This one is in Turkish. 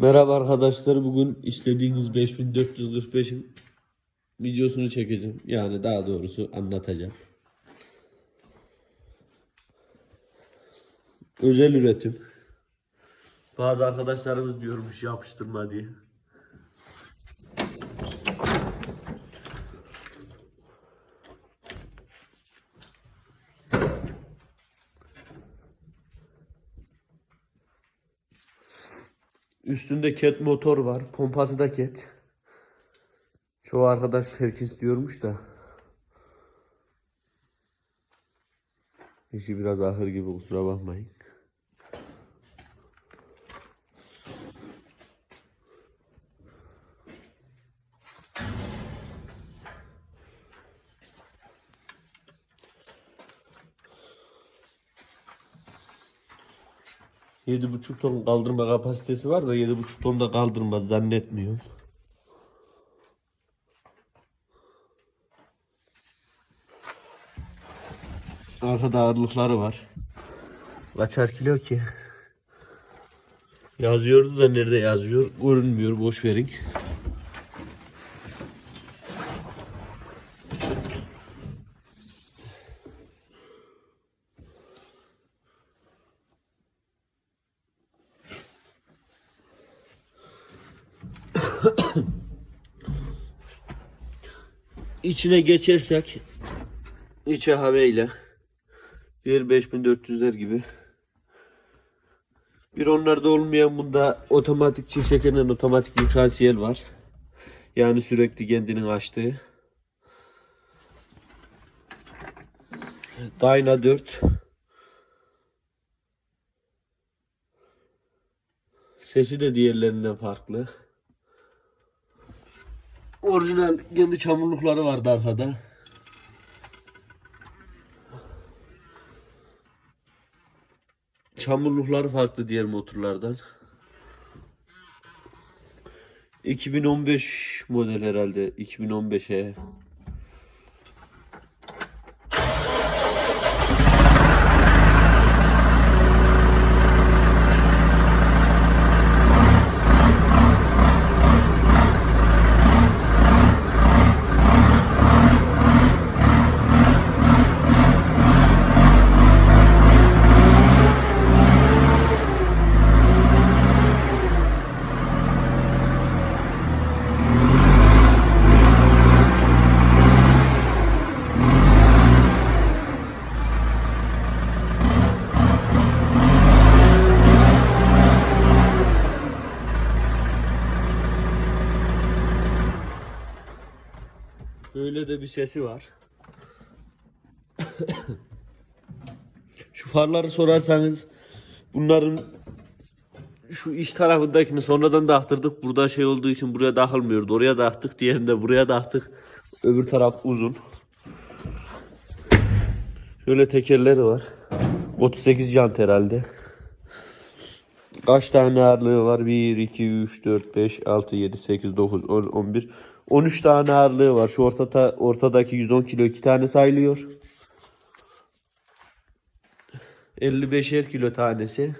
Merhaba arkadaşlar. Bugün istediğiniz 5445'in videosunu çekeceğim. Yani daha doğrusu anlatacağım. Özel üretim. Bazı arkadaşlarımız diyormuş yapıştırma diye. Üstünde ket motor var. Pompası da ket. Çoğu arkadaş herkes diyormuş da. İşi biraz ahır gibi kusura bakmayın. Yedi buçuk ton kaldırma kapasitesi var da yedi buçuk ton da kaldırmaz zannetmiyorum. Arkada ağırlıkları var. Kaçar kilo ki? Yazıyordu da nerede yazıyor? Görünmüyor. Boş verin. İçine geçersek içe haveyle diğer 5400'ler gibi bir onlarda olmayan bunda otomatik çift çekenen otomatik diferansiyel var. Yani sürekli kendinin açtığı. Dyna 4 Sesi de diğerlerinden farklı. Orijinal kendi çamurlukları vardı arkada. Çamurlukları farklı diğer motorlardan. 2015 model herhalde. 2015'e. Böyle de bir sesi var. Şu farları sorarsanız bunların şu iç tarafındakini sonradan dağıttırdık. Burada şey olduğu için buraya dağılmıyordu. Oraya dağıttık. Diğerini de buraya dağıttık. Öbür taraf uzun. Şöyle tekerleri var. 38 jant herhalde. Kaç tane ağırlığı var? 1, 2, 3, 4, 5, 6, 7, 8, 9, 10, 11. 13 tane ağırlığı var. Şu ortada, ortadaki 110 kilo 2 tane sayılıyor. 55'er kilo tanesi.